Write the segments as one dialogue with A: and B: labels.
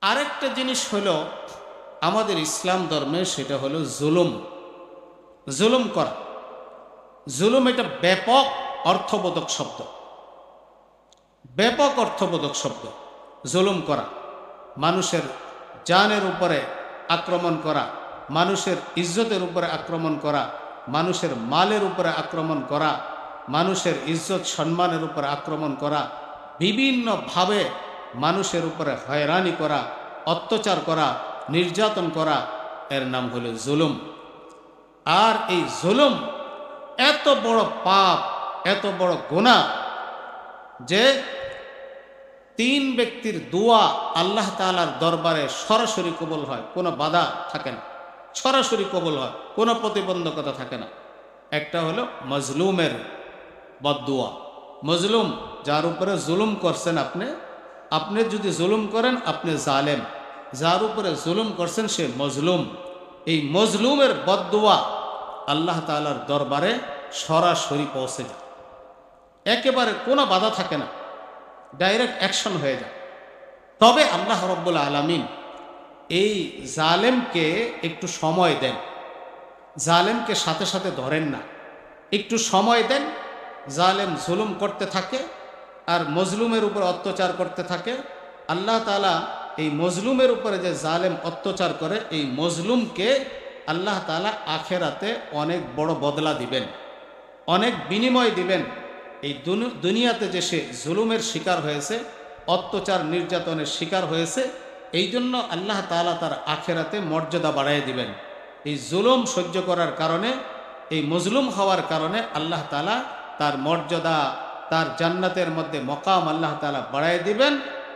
A: আরেকটা জিনিস হলো আমাদের ইসলাম ধর্মে সেটা হলো জুলুম। জুলুম করা। জুলুম এটা ব্যাপক অর্থবোধক শব্দ। ব্যাপক অর্থবোধক শব্দ। জুলুম করা। মানুষের জানের উপরে আক্রমণ করা। মানুষের ইজ্জতের উপরে আক্রমণ করা। মানুষের মালের উপরে আক্রমণ করা। মানুষের ইজ্জত সম্মানের উপরে আক্রমণ করা। বিভিন্নভাবে মানুষের উপরে হয়রানি করা, অত্যাচার করা, নির্যাতন করা, এর নাম হলো জুলুম। আর এই জুলুম এত বড় পাপ, এত বড় গুণা যে তিন ব্যক্তির দোয়া আল্লাহ তালার দরবারে সরাসরি কবল হয়, কোনো বাধা থাকে না। সরাসরি কবল হয়, কোনো প্রতিবন্ধকতা থাকে না। একটা হলো মজলুমের বদুয়া মজলুম, যার উপরে জুলুম করছেন আপনি আপনি যদি জুলুম করেন, আপনি জালেম। যার উপরে জুলুম করছেন, সে মজলুম। এই মজলুমের বদুয়া আল্লাহ তালার দরবারে সরাসরি পৌঁছে যায়। একেবারে কোনো বাধা থাকে না। ডাইরেক্ট অ্যাকশন হয়ে যায়। তবে আল্লাহ রব্বুল আলমিন এই জালেমকে একটু সময় দেন। জালেমকে সাথে সাথে ধরেন না। একটু সময় দেন। জালেম জুলুম করতে থাকে। আর মজলুমের উপর অত্যাচার করতে থাকে। আল্লাহ তালা এই মজলুমের উপরে যে জালেম অত্যাচার করে, এই মজলুমকে আল্লাহ তালা আখেরাতে অনেক বড় বদলা দিবেন, অনেক বিনিময় দিবেন। এই দুনিয়াতে যে সে জুলুমের শিকার হয়েছে, অত্যাচার নির্যাতনের শিকার হয়েছে, এই জন্য আল্লাহ তালা তার আখেরাতে মর্যাদা বাড়াই দিবেন। এই জুলুম সহ্য করার কারণে, এই মজলুম হওয়ার কারণে আল্লাহ তালা তার মর্যাদা তার জান্নাতের মধ্যে মকাম আল্লাহ তালা বাড়াই দিবেন।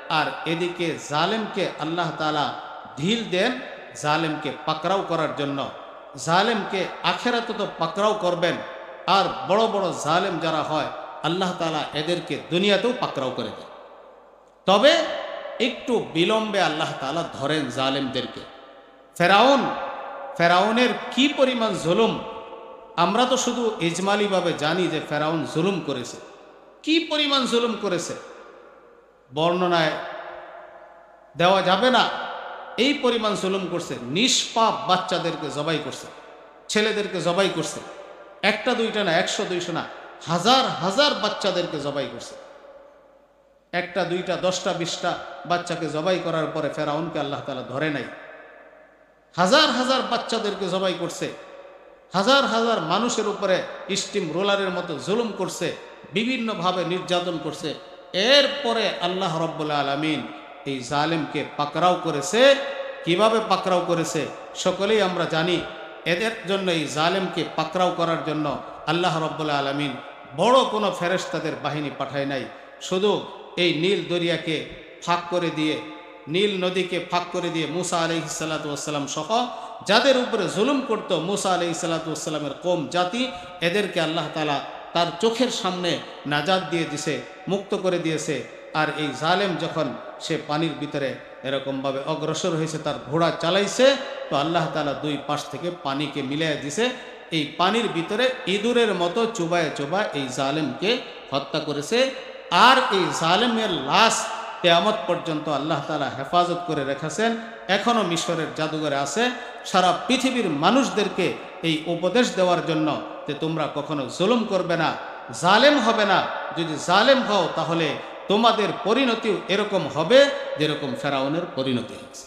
A: আর এদিকে জালেমকে আল্লাহ তালা ঢিল দেন জালেমকে পাকড়াও করার জন্য। জালেমকে আখেরাতে তো পাকড়াও করবেন। আর বড় বড় জালেম যারা হয়, আল্লাহ তালা এদেরকে দুনিয়াতেও পাকড়াও করে দেন। তবে একটু বিলম্বে আল্লাহ তালা ধরেন জালেমদেরকে। ফেরাউন, ফেরাউনের কি পরিমাণ জুলুম? আমরা তো শুধু ইজমালিভাবে জানি যে ফেরাউন জুলুম করেছে। কি পরিমাণ জুলুম করেছে? বর্ণনায় দেওয়া যাবে না। এই পরিমাণ জুলুম করছে, নিষ্পাপ বাচ্চাদেরকে জবাই করছে, ছেলেদেরকে জবাই করছে। একটা দুইটা না, একশো দুইশো না, হাজার হাজার বাচ্চাদেরকে জবাই করছে। একটা দুইটা, দশটা, বিশটা বাচ্চাকে জবাই করার পরে ফেরাউনকে আল্লাহ তালা ধরে নাই। হাজার হাজার বাচ্চাদেরকে জবাই করছে। হাজার হাজার মানুষের উপরে স্টিম রোলারের মতো জুলুম করছে। বিভিন্নভাবে নির্যাতন করছে। এরপরে আল্লাহ রব্বুল্লা আলমিন এই জালেমকে পাকড়াও করেছে। কীভাবে পাকড়াও করেছে? সকলেই আমরা জানি। এদের জন্য এই জালেমকে পাকড়াও করার জন্য আল্লাহ রব্বুল্লা আলমিন বড় কোনো ফেরেশতাদের বাহিনী পাঠায় নাই। শুধু এই নীল দরিয়াকে ফাঁক করে দিয়ে, নীল নদীকে ফাঁক করে দিয়ে মুসা আলি সাল্লাতাম সহ যাদের উপরে জুলুম করত মুসা আলি সাল্লাতামের কোম জাতি, এদেরকে আল্লাহ তালা তার চোখের সামনে নাজাদ দিয়ে দিছে, মুক্ত করে দিয়েছে। আর এই জালেম যখন সে পানির ভিতরে এরকমভাবে অগ্রসর হয়েছে, তার ঘোড়া চালাইছে, তো আল্লাহ তালা দুই পাশ থেকে পানিকে মিলিয়ে দিছে। এই পানির ভিতরে ইঁদুরের মতো চুবায় চুবায় এই জালেমকে হত্যা করেছে। আর এই জালেমের লাশ কেয়ামত পর্যন্ত আল্লাহ তালা হেফাজত করে রেখেছেন। এখনও মিশরের জাদুঘরে আছে। সারা পৃথিবীর মানুষদেরকে এই উপদেশ দেওয়ার জন্য যে তোমরা কখনো জুলুম করবে না, জালেম হবে না। যদি জালেম হও, তাহলে তোমাদের পরিণতিও এরকম হবে যেরকম ফেরাউনের পরিণতি হয়েছে।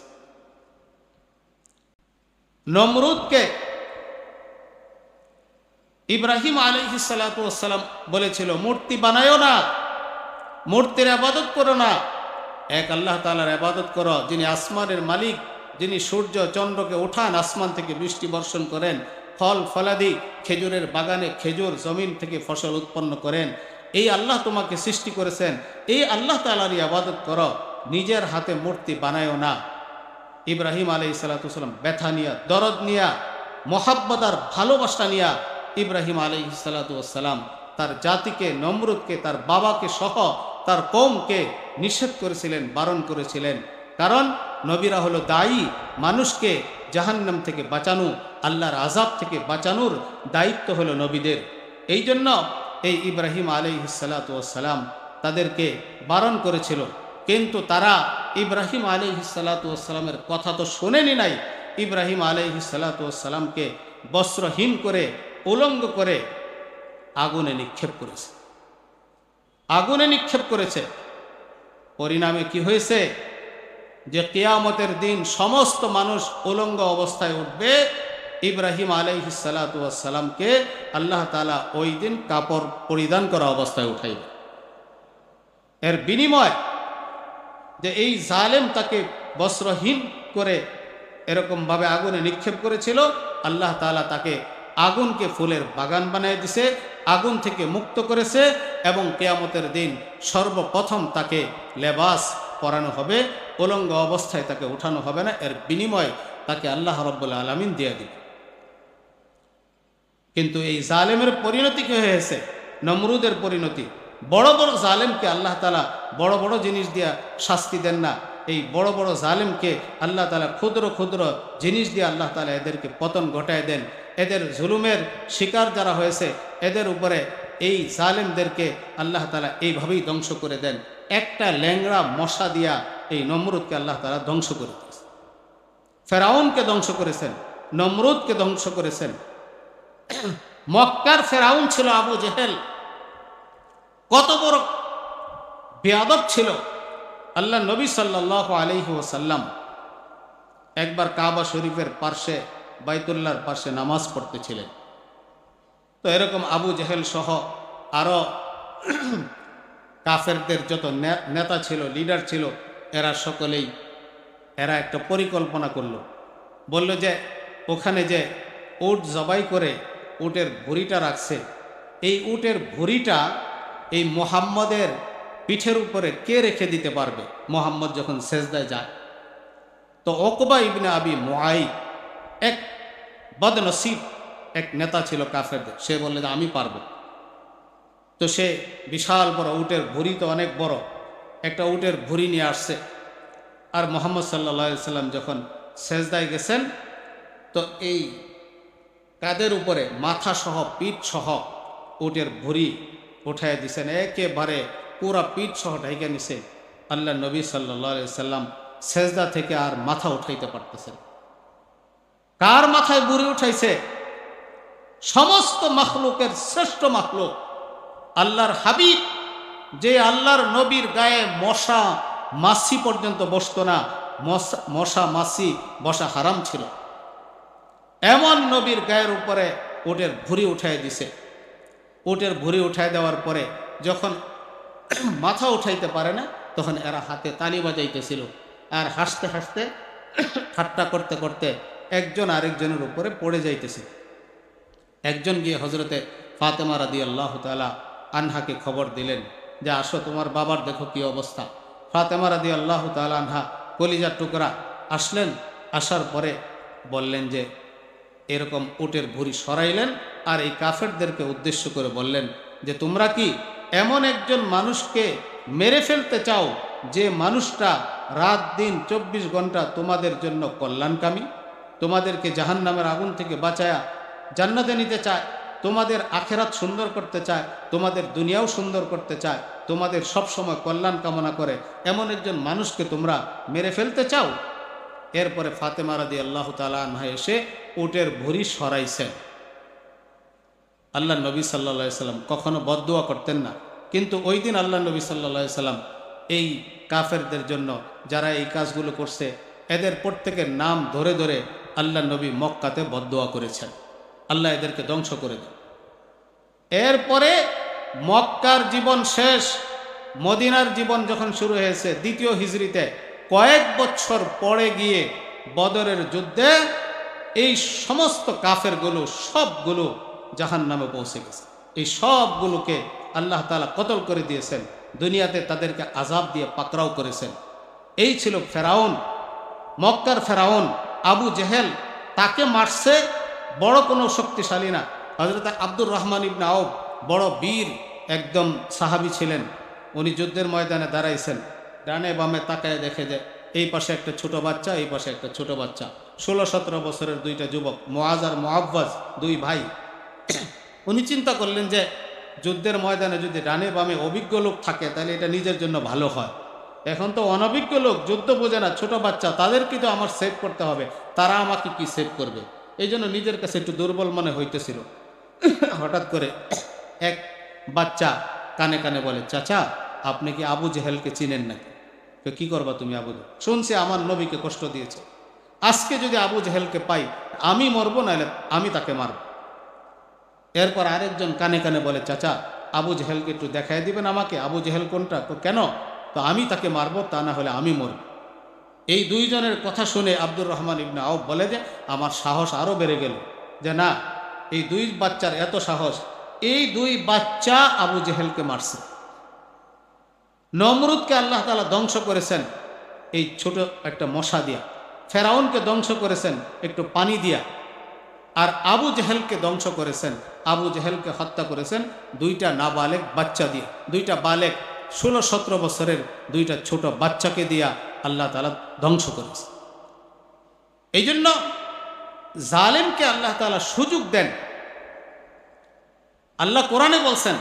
A: নমরুদকে ইব্রাহিম আলহি সালাতাম বলেছিল, মূর্তি বানায়ও না, মূর্তির আবাদত করো না। এক আল্লাহ তালার আবাদত করো, যিনি আসমানের মালিক, যিনি সূর্য চন্দ্রকে উঠান, আসমান থেকে বৃষ্টি বর্ষণ করেন ফল ফলাদি খেজুরের বাগানে খেজুর জমিন থেকে ফসল উৎপন্ন করেন। এই আল্লাহ তোমাকে সৃষ্টি করেছেন। এই আল্লাহ তালারই আবাদত করো। নিজের হাতে মূর্তি বানায়ও না। ইব্রাহিম আলাই সালাতাম ব্যথা নিয়া, দরদ নিয়া, মোহাব্বত আর ভালোবাসা নিয়া ইব্রাহিম আলাই সালাতাম তার জাতিকে, নমরুদকে, তার বাবাকে সহ তার কৌমকে নিষেধ করেছিলেন, বারণ করেছিলেন। কারণ নবীরা হলো দায়ী মানুষকে জাহান্নাম থেকে বাঁচানো। আল্লাহর আজাব থেকে বাঁচানোর দায়িত্ব হলো নবীদের। এই জন্য এই ইব্রাহিম আলাই সালাতাম তাদেরকে বারণ করেছিল। কিন্তু তারা ইব্রাহিম আলহি সালাতামের কথা তো শোনেনি নাই। ইব্রাহিম আলহি সালাতামকে বস্ত্রহীন করে, উলঙ্গ করে আগুনে নিক্ষেপ করেছে। আগুনে নিক্ষেপ করেছে। পরিণামে কি হয়েছে? যে কেয়ামতের দিন সমস্ত মানুষ উলঙ্গ অবস্থায় উঠবে ইব্রাহিম আলাইহি সালাতামকে আল্লাহ তালা ওই দিন কাপড় পরিধান করা অবস্থায় উঠাইবে এর বিনিময় যে এই জালেম তাকে বস্ত্রহীন করে এরকমভাবে আগুনে নিক্ষেপ করেছিল, আল্লাহ তালা তাকে আগুনকে ফুলের বাগান বানিয়ে দিছে, আগুন থেকে মুক্ত করেছে এবং কেয়ামতের দিন সর্বপ্রথম তাকে লেবাস পরানো হবে, উলঙ্গ অবস্থায় তাকে উঠানো হবে না। এর বিনিময় তাকে আল্লাহ রব্বুল্লা আলমিন দিয়ে দিবে কিন্তু এই জালেমের পরিণতি কী হয়েছে? নমরুদের পরিণতি। বড় বড় জালেমকে আল্লাহ তালা বড় বড় জিনিস দিয়া শাস্তি দেন না। এই বড় বড় জালেমকে আল্লাহ তালা ক্ষুদ্র ক্ষুদ্র জিনিস দিয়ে আল্লাহ তালা এদেরকে পতন ঘটায় দেন। এদের জুলুমের শিকার যারা হয়েছে, এদের উপরে এই জালেমদেরকে আল্লাহ তালা এইভাবেই ধ্বংস করে দেন। একটা ল্যাংড়া মশা দিয়া এই নমরুদকে আল্লাহ তালা ধ্বংস করে দিয়েছে। ফেরাউনকে ধ্বংস করেছেন, নমরুদকে ধ্বংস করেছেন। মক্কার ফেরাউন ছিল আবু জেহেল। কত বড় বেয়াদব ছিল। আল্লাহ নবী সাল্লাহ আলহি ওসাল্লাম একবার কাবা শরীফের পার্শ্বে, বাইতুল্লাহর পাশে নামাজ পড়তেছিলেন। তো এরকম আবু জেহেল সহ আরও কাফেরদের যত নেতা ছিল লিডার ছিল, এরা সকলেই, এরা একটা পরিকল্পনা করল। বলল যে, ওখানে যে উট জবাই করে উটের ভুড়িটা রাখছে। এই উটের ভুড়িটা এই মোহাম্মদের পিঠের উপরে কে রেখে দিতে পারবে? মোহাম্মদ যখন সেজদায় যায়। তো ওকবা ইবনে আবি মোয়াই এক বদনসিব এক নেতা ছিল কাফেরদের। সে বললে যে আমি পারব। তো সে বিশাল বড় উটের ভুড়ি তো অনেক বড়, একটা উটের ভুড়ি নিয়ে আসছে। আর মোহাম্মদ সাল্লা সাল্লাম যখন সেজদায় গেছেন, তো এই কাদের উপরে মাথা সহ পিঠ সহ উটের ভুড়ি উঠাই দিছেন? একেবারে পুরা পিঠ সহ ঢাইকে নিছে আল্লাহ নবী সাল্লা সাল্লাম। সেজদা থেকে আর মাথা উঠাইতে পারতেছেন কার মাথায় বুড়ি উঠাইছে? সমস্ত মখলুকের শ্রেষ্ঠ মখলুক। আল্লাহর হাবিব, যে আল্লাহর নবীর গায়ে মশা মাসি পর্যন্ত বসতো না। মশা মাসি বসা হারাম ছিল। এমন নবীর গায়ের উপরে উটের ভুড়ি উঠাই দিছে। উটের ভুড়ি উঠাই দেওয়ার পরে যখন মাথা উঠাইতে পারে না, তখন এরা হাতে তালি বাজাইতেছিল আর হাসতে হাসতে ঠাট্টা করতে করতে একজন আরেকজনের উপরে পড়ে যাইতেছে। একজন গিয়ে হজরতে ফাতেমা রাদি আল্লাহ তালা আনহাকে খবর দিলেন যে, আসো তোমার বাবার দেখো কি অবস্থা। ফাতেমা রাদি আল্লাহ তালা আনহা কলিজার টুকরা আসলেন, আসার পরে বললেন যে এরকম উটের ভুড়ি সরাইলেন আর এই কাফেরদেরকে উদ্দেশ্য করে বললেন যে, তোমরা কি এমন একজন মানুষকে মেরে ফেলতে চাও যে মানুষটা রাত দিন চব্বিশ ঘণ্টা তোমাদের জন্য কল্যাণকামী? তোমাদেরকে জাহান নামের আগুন থেকে বাঁচায়া জান্নাতে নিতে চায়, তোমাদের আখেরাত সুন্দর করতে চায়, তোমাদের দুনিয়াও সুন্দর করতে চায়, তোমাদের সব সময় কল্যাণ কামনা করে এমন একজন মানুষকে তোমরা মেরে ফেলতে চাও? এরপরে ফাতেমা রাদি আল্লাহ তালা এসে উটের ভুরি সরাইছেন। আল্লাহ নবী সাল্লা সাল্লাম কখনো বদুয়া করতেন না। কিন্তু ওই দিন আল্লাহ নবী সাল্লা সাল্লাম এই কাফেরদের জন্য যারা এই কাজগুলো করছে, এদের প্রত্যেকের নাম ধরে ধরে আল্লাহ নবী মক্কাতে বদুয়া করেছেন। আল্লাহ এদেরকে ধ্বংস করে দেন। এরপরে মক্কার জীবন শেষ, মদিনার জীবন যখন শুরু হয়েছে, দ্বিতীয় হিজড়িতে কয়েক বছর পরে গিয়ে বদরের যুদ্ধে এই সমস্ত কাফেরগুলো সবগুলো জাহান নামে পৌঁছে গেছে। এই সবগুলোকে আল্লাহ তালা কতল করে দিয়েছেন, দুনিয়াতে তাদেরকে আজাব দিয়ে পাকড়াও করেছেন। এই ছিল ফেরাউন, মক্কার ফেরাউন, আবু জেহেল, তাকে মারছে বড় কোনো শক্তিশালী না। হজরত আব্দুর রহমান ইবনা আউব বড় বীর, একদম সাহাবি ছিলেন। উনি যুদ্ধের ময়দানে দাঁড়াইছেন। ডানে বামে তাকায় দেখে যে এই পাশে একটা ছোট বাচ্চা, এই পাশে একটা ছোট বাচ্চা। ষোলো সতেরো বছরের দুইটা যুবক মোয়াজ আর মোয়াব্বাজ দুই ভাই। উনি চিন্তা করলেন যে, যুদ্ধের ময়দানে যদি ডানে বামে অভিজ্ঞ লোক থাকে, তাহলে এটা নিজের জন্য ভালো হয়। এখন তো অনভিজ্ঞ লোক, যুদ্ধ বোঝে না, ছোটো বাচ্চা, তাদেরকে তো আমার সেভ করতে হবে, তারা আমাকে কি সেভ করবে? এই জন্য নিজের কাছে একটু দুর্বল মনে হইতেছিল। হঠাৎ করে এক বাচ্চা কানে কানে বলে, চাচা, আপনি কি আবু জেহেলকে চিনেন নাকি? তো কি করবা তুমি আবু? শুনছি আমার নবীকে কষ্ট দিয়েছে। আজকে যদি আবু জেহেলকে পাই, আমি মরবো, নাহলে আমি তাকে মারব। এরপর আরেকজন কানে কানে বলে, চাচা, আবু জেহেলকে একটু দেখাই দিবেন আমাকে? আবু জেহেল কোনটা? তো কেন? তো আমি তাকে মারবো, তা না হলে আমি মরব। এই দুইজনের কথা শুনে আব্দুর রহমান ইবনে আউফ বলে যে, আমার সাহস আরও বেড়ে গেল। যে না, এই দুই বাচ্চার এত সাহস, এই দুই বাচ্চা আবু জেহেলকে মারছে। নমরুদকে আল্লাহ তালা ধ্বংস করেছেন, এই ছোট একটা মশা দিয়া। ফেরাউনকে ধ্বংস করেছেন, একটু পানি দিয়া। আর আবু জেহেলকে ধ্বংস করেছেন, আবু জেহেলকে হত্যা করেছেন দুইটা নাবালেক বাচ্চা দিয়ে। দুইটা বালেক ষোলো সতেরো বছরের দুইটা ছোট বাচ্চাকে দিয়া আল্লাহ তালা ধ্বংস করেছে। এই জন্য জালেমকে আল্লাহ তালা সুযোগ দেন। আল্লাহ কোরআনে বলছেন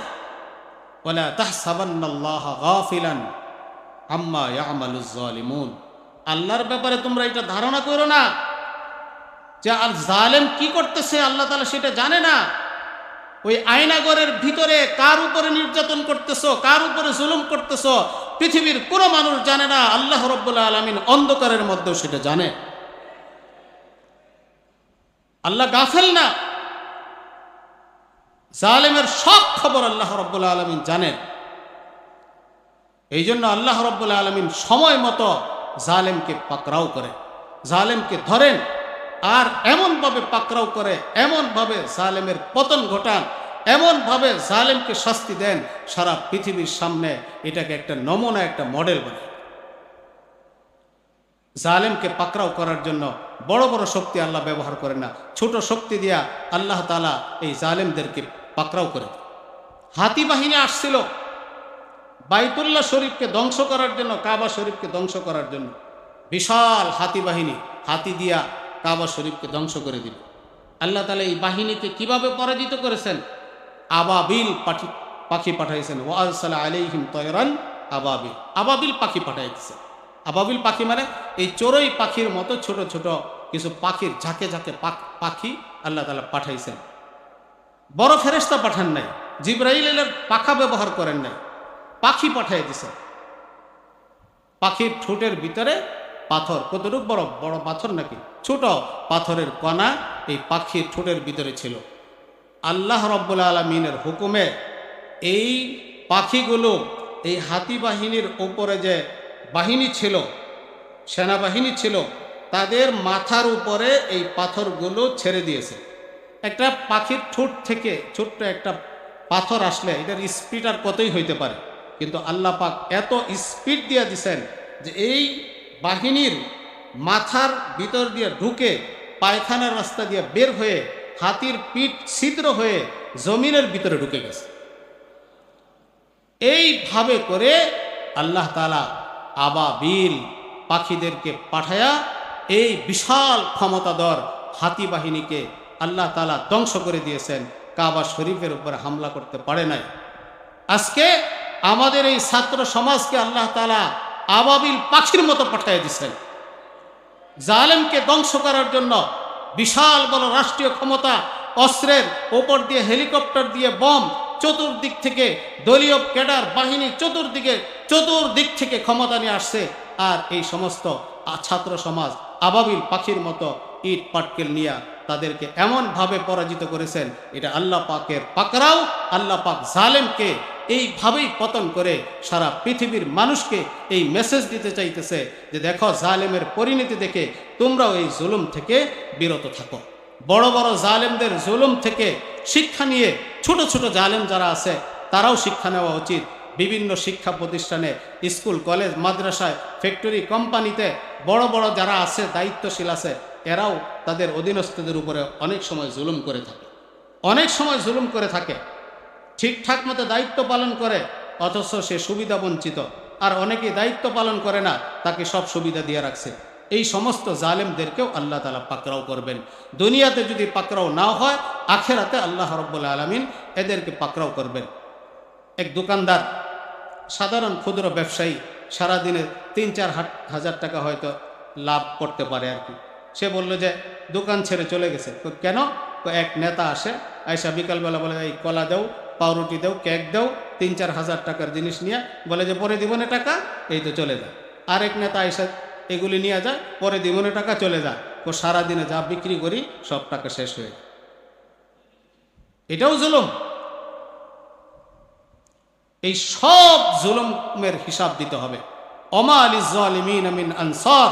A: ওলা তাহসাবান্নাল্লাহ গাফিলান আম্মা ইয়ামালুজ আল্লাহর ব্যাপারে তোমরা এটা ধারণা করো না যে আল জালেম কি করতেছে, আল্লাহ তালা সেটা জানে না। ওই আয়নাগরের ভিতরে কার উপরে নির্যাতন করতেছো, কার উপরে জুলুম করতেছো, পৃথিবীর কোনো মানুষ জানে না, আল্লাহ রব্বুল্লাহ আলমিন অন্ধকারের মধ্যেও সেটা জানে। আল্লাহ গাফেল না। জালেমের সব খবর আল্লাহ রব্বুল্লাহ আলমিন জানেন। এই জন্য আল্লাহ রব্বুল্লাহ আলমিন সময় মতো জালেমকে পাকরাও করে, জালেমকে ধরেন আর এমনভাবে পাকরাও করে, এমনভাবে জালেমের পতন ঘটান, এমনভাবে জালেমকে শাস্তি দেন, সারা পৃথিবীর সামনে এটাকে একটা নমুনা, একটা মডেল বানায় জালেমকে পাকরাও করার জন্য বড় বড় শক্তি আল্লাহ ব্যবহার করে না ছোট শক্তি দিয়া আল্লাহ তালা এই জালেমদেরকে পাকরাও করে। হাতি বাহিনী আসছিল বাইতুল্লাহ শরীফকে ধ্বংস করার জন্য, কাবা শরীফকে ধ্বংস করার জন্য বিশাল হাতি বাহিনী, হাতি দিয়া কাবা শরীফকে ধ্বংস করে দিল। আল্লাহ তালা এই বাহিনীকে কীভাবে পরাজিত করেছেন? আবাবিল পাখি পাখি পাঠাইছেন। ওয়ালসাল্লাহ আলাইহিম তয়রান আবাবিল আবাবিল পাখি পাঠাইছেন আবাবিল পাখি মানে এই চড়ুই পাখির মতো ছোট ছোট কিছু পাখির ঝাঁকে ঝাঁকে পাখ- আল্লাহ তালা পাঠাইছেন। বড় ফেরেস্তা পাঠান নাই, জিব্রাইলের পাখা ব্যবহার করেন নাই। পাখি পাঠাই দিছেন পাখির ঠোঁটের ভিতরে পাথর। কতটুকু বড়? বড় পাথর নাকি? ছোট পাথরের কণা এই পাখির ঠোঁটের ভিতরে ছিল। আল্লাহ রব্বুল আলমিনের হুকুমে এই পাখিগুলো এই হাতি বাহিনীর উপরে যে বাহিনী ছিল, সেনাবাহিনী ছিল, তাদের মাথার উপরে এই পাথরগুলো ছেড়ে দিয়েছে। একটা পাখির ঠোঁট থেকে ছোট্ট একটা পাথর আসলে এটার স্পিড আর কতই হইতে পারে? কিন্তু আল্লাহ পাক এত স্পিড দিয়ে দিছেন যে এই বাহিনীর মাথার ভিতর দিয়ে ঢুকে পায়খানার রাস্তা দিয়ে বের হয়ে হাতির পিঠ ছিদ্র হয়ে জমিনের ভিতরে ঢুকে গেছে। এইভাবে করে আল্লাহ তালা আবাবিল পাখিদেরকে পাঠায়া এই বিশাল ক্ষমতাধর হাতি বাহিনীকে আল্লাহ তালা ধ্বংস করে দিয়েছেন। কাবা শরীফের উপরে হামলা করতে পারে নাই। আজকে আমাদের এই ছাত্র সমাজকে আল্লাহ তালা আবাবিল পাখির মতো পাঠিয়ে দিচ্ছেন জালেমকে ধ্বংস করার জন্য বিশাল বড় রাষ্ট্রীয় ক্ষমতা, অস্ত্রের ওপর দিয়ে হেলিকপ্টার দিয়ে বম, চতুর্দিক থেকে দলীয় ক্যাডার বাহিনী চতুর্দিকে, চতুর্দিক থেকে ক্ষমতা নিয়ে আসছে। আর এই সমস্ত ছাত্র সমাজ আবাবিল পাখির মতো ইট পাটকেল নিয়ে তাদেরকে এমনভাবে পরাজিত করেছেন। এটা আল্লাহ পাকের পাকরাও, আল্লাহ পাক জালেমকে এইভাবেই পতন করে সারা পৃথিবীর মানুষকে এই মেসেজ দিতে চাইতেছে যে দেখো জালেমের পরিণতি দেখে তোমরাও এই জুলুম থেকে বিরত থাকো। বড় বড় জালেমদের জুলুম থেকে শিক্ষা নিয়ে ছোট ছোট জালেম যারা আছে, তারাও শিক্ষা নেওয়া উচিত। বিভিন্ন শিক্ষা প্রতিষ্ঠানে স্কুল, কলেজ, মাদ্রাসায়, ফ্যাক্টরি কোম্পানিতে বড় বড় যারা আছে, দায়িত্বশীল আছে, এরাও তাদের অধীনস্থদের উপরে অনেক সময় জুলুম করে থাকে। অনেক সময় জুলুম করে থাকে। ঠিকঠাক মতো দায়িত্ব পালন করে, অথচ সে সুবিধা বঞ্চিত। আর অনেকেই দায়িত্ব পালন করে না, তাকে সব সুবিধা দিয়ে রাখছে। এই সমস্ত জালেমদেরকেও আল্লাহ তালা পাকরাও করবেন। দুনিয়াতে যদি পাকরাও না হয়, আখেরাতে আল্লাহ রব্বুল আলমিন এদেরকে পাকরাও করবেন। এক দোকানদার, সাধারণ ক্ষুদ্র ব্যবসায়ী, সারাদিনে তিন চার হাজার টাকা হয়তো লাভ করতে পারে আর কি। সে বলল যে, দোকান ছেড়ে চলে গেছে। কেন? এক নেতা আসে আয়সা বিকালবেলা বলে, এই কলা দাও পাউরুটি দেও, কেক দেও, তিন, চার হাজার টাকার জিনিস নিয়ে বলে যে, পরে দিব না টাকা? এই তো চলে যায়। আরেক নেতা আয়সা এগুলি নিয়ে যায়, পরে দিব না টাকা, চলে যায় ও সারাদিনে যা বিক্রি করি, সব টাকা শেষ হয়ে। এটাও জুলুম। এই সব জুলুমের হিসাব দিতে হবে। অমা আমিন আনসার।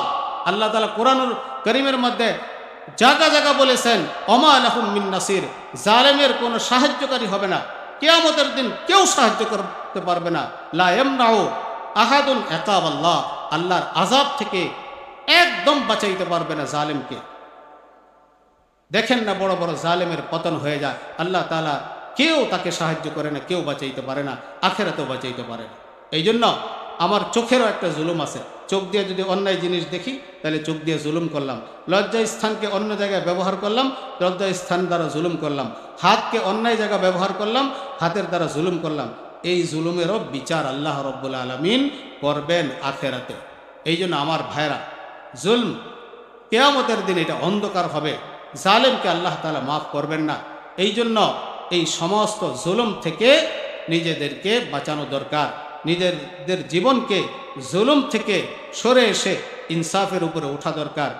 A: আল্লাহ তালা কোরআনুল করিমের মধ্যে জায়গা জায়গা বলেছেন অমা আলহুম মিন নাসির। জালেমের কোনো সাহায্যকারী হবে না। কেয়ামতের দিন কেউ সাহায্য করতে পারবে না। লা নাও আহাদুন একাব আল্লাহ আল্লাহর আজাব থেকে একদম বাঁচাইতে পারবে না জালেমকে। দেখেন না বড় বড় জালেমের পতন হয়ে যায়। আল্লাহ তালা কেউ তাকে সাহায্য করে না, কেউ বাঁচাইতে পারে না, আখেরাতেও বাঁচাইতে পারে না। এই জন্য আমার চোখেরও একটা জুলুম আছে। চোখ দিয়ে যদি অন্যায় জিনিস দেখি, তাহলে চোখ দিয়ে জুলুম করলাম। লজ্জা স্থানকে অন্য জায়গায় ব্যবহার করলাম, লজ্জা স্থান দ্বারা জুলুম করলাম। হাতকে অন্যায় জায়গা ব্যবহার করলাম, হাতের দ্বারা জুলুম করলাম। এই জুলুমেরও বিচার আল্লাহ রব্বুল আলমিন করবেন আখেরাতে। এই জন্য আমার ভাইরা জুলম কেয়ামতের দিন এটা অন্ধকার হবে। জালেমকে আল্লাহ তালা মাফ করবেন না। এই জন্য এই সমস্ত জুলুম থেকে নিজেদেরকে বাঁচানো দরকার। নিজেদের জীবনকে জুলুম থেকে সরে এসে ইনসাফের উপরে ওঠা দরকার।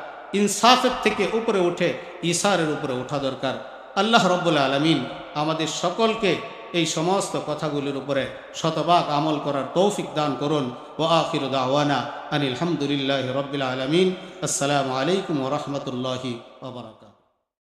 A: ইনসাফের থেকে উপরে উঠে ইসারের উপরে ওঠা দরকার। আল্লাহ রব্বুল আলমিন আমাদের সকলকে এই সমস্ত কথাগুলির উপরে শতভাগ আমল করার তৌফিক দান করুন। ও আখির দাওয়ানা আনিল হামদুলিল্লাহ রব্বিল আলমিন। আসসালামু আলাইকুম ওরহমতুল্লাহি ওবরাকাত